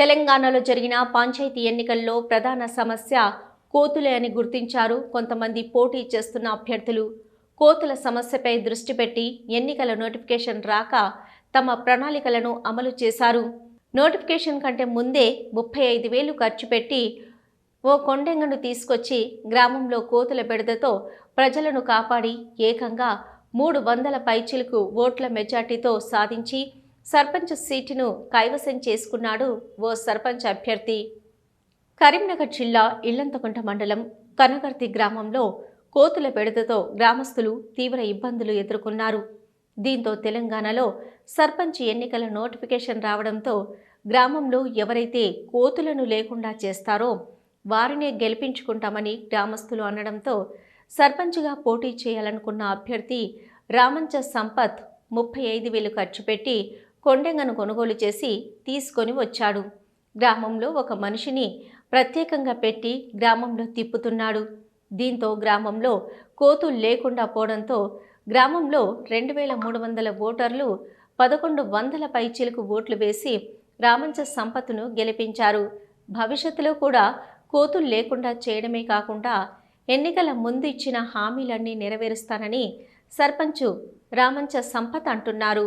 తెలంగాణలో జరిగిన పంచాయతీ ఎన్నికల్లో ప్రధాన సమస్య కోతులే అని గుర్తించారు కొంతమంది పోటీ చేస్తున్న అభ్యర్థులు. కోతుల సమస్యపై దృష్టి పెట్టి ఎన్నికల నోటిఫికేషన్ రాక తమ ప్రణాళికలను అమలు చేశారు. నోటిఫికేషన్ కంటే ముందే ముప్పై ఐదు వేలు ఖర్చు పెట్టి ఓ కొండెంగను తీసుకొచ్చి గ్రామంలో కోతుల బెడదతో ప్రజలను కాపాడి ఏకంగా మూడు వందల పైచిలకు ఓట్ల మెజార్టీతో సాధించి సర్పంచ్ సీటును కైవసం చేసుకున్నాడు ఓ సర్పంచ్ అభ్యర్థి. కరీంనగర్ జిల్లా ఇల్లంతకుంట మండలం కనగర్తి గ్రామంలో కోతుల బెడదతో గ్రామస్తులు తీవ్ర ఇబ్బందులు ఎదుర్కొన్నారు. దీంతో తెలంగాణలో సర్పంచ్ ఎన్నికల నోటిఫికేషన్ రావడంతో గ్రామంలో ఎవరైతే కోతులను లేకుండా చేస్తారో వారినే గెలిపించుకుంటామని గ్రామస్తులు అనడంతో సర్పంచ్గా పోటీ చేయాలనుకున్న అభ్యర్థి రామంచ సంపత్ ముప్పై ఐదు వేలు ఖర్చు పెట్టి కొండెంగను కొనుగోలు చేసి తీసుకొని వచ్చాడు. గ్రామంలో ఒక మనిషిని ప్రత్యేకంగా పెట్టి గ్రామంలో తిప్పుతున్నాడు. దీంతో గ్రామంలో కోతులు లేకుండా పోవడంతో గ్రామంలో రెండు వేల మూడు వందల ఓటర్లు పదకొండు వందల పైచీలకు ఓట్లు వేసి రామంచ సంపత్తును గెలిపించారు. భవిష్యత్తులో కూడా కోతులు లేకుండా చేయడమే కాకుండా ఎన్నికల ముందు ఇచ్చిన హామీలన్నీ నెరవేరుస్తానని సర్పంచు రామంచ సంపత్ అంటున్నారు.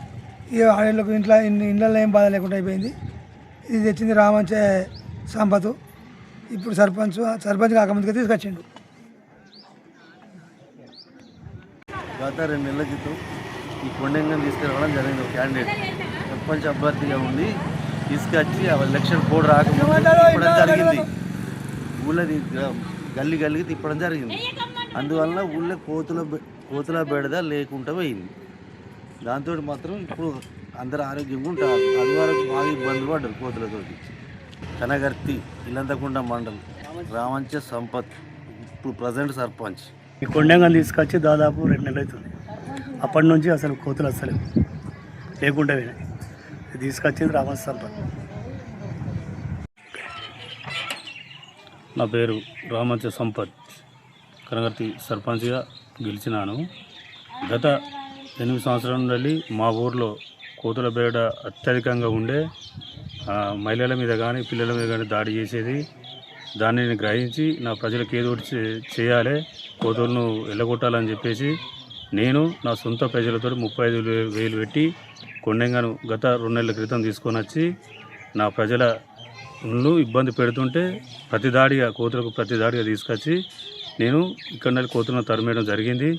ఇక ఆడేళ్ళకు ఇంట్లో ఇన్ని ఇళ్ళల్లో ఏం బాధ లేకుండా అయిపోయింది. ఇది తెచ్చింది రామంచే సంపత్. ఇప్పుడు సర్పంచ్ సర్పంచ్ కాకముందుగా తీసుకొచ్చిండు. గత రెండు నెలల క్రితం ఈ కొండంగం తీసుకురావడం జరిగింది. ఒక క్యాండిడేట్. సర్పంచ్ అభ్యర్థిగా ఉండి తీసుకొచ్చి ఆ ఎలక్షన్ కోడ్ రాకముందు తిప్పడం జరిగింది. ఊళ్ళో గల్లి గల్లికి తిప్పడం జరిగింది. అందువల్ల ఊళ్ళో కోతుల కోతుల బెడద లేకుండా పోయింది. దాంతో మాత్రం ఇప్పుడు అందరు ఆరోగ్యంగా ఉంటారు. అది వరకు బాగా ఇబ్బందులు పడ్డారు కోతులతోటి. కనగర్తి ఇల్లంతకుంట మండలం రామంచ సంపత్ ఇప్పుడు ప్రజెంట్ సర్పంచ్. ఈ కొండంగం తీసుకొచ్చి దాదాపు రెండు నెలలు అవుతుంది. అప్పటి నుంచి అసలు కోతులు వస్తలేవు లేకుండా తీసుకొచ్చింది రామస్ సంపత్. నా పేరు రామంచ సంపత్. కనగర్తి సర్పంచ్గా గెలిచినాను. గత ఎనిమిది సంవత్సరాల నుండి మా ఊర్లో కోతుల బేడ అత్యధికంగా ఉండే మహిళల మీద కానీ పిల్లల మీద కానీ దాడి చేసేది. దాన్ని నేను గ్రహించి నా ప్రజలకు ఏదో ఒకటి చే- చేయాలి కోతులను వెళ్ళగొట్టాలని చెప్పేసి నేను నా సొంత ప్రజలతో ముప్పై ఐదు వేలు పెట్టి కొండంగాను గత రెండు నెలల క్రితం తీసుకొని వచ్చి నా ప్రజల ఇబ్బంది పెడుతుంటే ప్రతి దాడిగా కోతులకు ప్రతి దాడిగా తీసుకొచ్చి నేను ఇక్కడ నుండి కోతులను తరిమేయడం జరిగింది.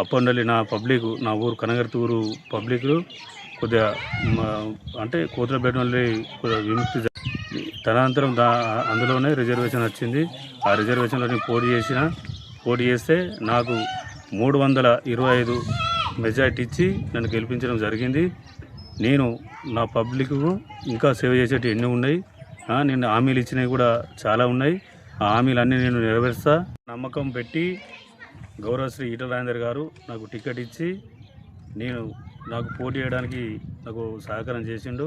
అప్పటి నుండి నా పబ్లిక్ నా ఊరు కనగర్తి ఊరు కొద్దిగా అంటే కోతుల బెడ్ నుండి కొద్దిగా విముక్తి తదనంతరం దా అందులోనే రిజర్వేషన్ వచ్చింది. ఆ రిజర్వేషన్లో నేను పోటీ చేసిన పోటీ చేస్తే నాకు మూడు వందల ఇరవై ఐదు మెజార్టీ ఇచ్చి నన్ను గెలిపించడం జరిగింది. నేను నా పబ్లిక్కు ఇంకా సేవ చేసేటివి ఎన్ని ఉన్నాయి. నేను హామీలు ఇచ్చినవి కూడా చాలా ఉన్నాయి. ఆ హామీలన్నీ నేను నెరవేరుస్తా. నమ్మకం పెట్టి గౌరవశ్రీ ఈటల రాజేందర్ గారు నాకు టికెట్ ఇచ్చి నేను నాకు పోటీ చేయడానికి నాకు సహకారం చేసిండు.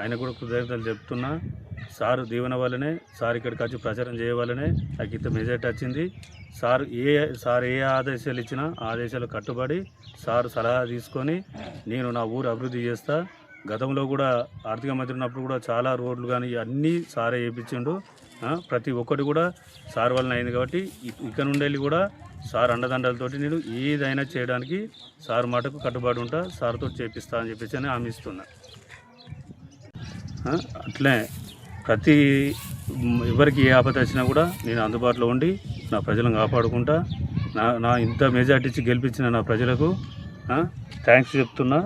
ఆయన కూడా కృతజ్ఞతలు చెప్తున్నా. సార్ దీవెన వల్లనే సార్ ఇక్కడికి వచ్చి ప్రచారం చేయవాలనే నాకు ఇంత మెజార్టీ వచ్చింది. సార్ ఏ సార్ ఏ ఆదేశాలు ఇచ్చినా ఆదేశాలు కట్టుబడి సార్ సలహా తీసుకొని నేను నా ఊరు అభివృద్ధి చేస్తా. గతంలో కూడా ఆర్థిక మంత్రి ఉన్నప్పుడు కూడా చాలా రోడ్లు కానీ అన్నీ సారే వేయించిండు. ప్రతి ఒక్కటి కూడా సార్ వలన అయింది కాబట్టి ఇ- ఇక్కడ నుండి కూడా సార్ అండదండలతోటి నేను ఏదైనా చేయడానికి సార్ మాటకు కట్టుబడి ఉంటా సార్తో చేపిస్తా అని చెప్పేసి అని హామీ ఇస్తున్నా. అట్లే ప్రతి ఎవరికి ఏ ఆపద వచ్చినా కూడా నేను అందుబాటులో ఉండి నా ప్రజలను కాపాడుకుంటా. నా నా ఇంత మెజార్టీ ఇచ్చి గెలిపించిన నా ప్రజలకు థ్యాంక్స్ చెప్తున్నా.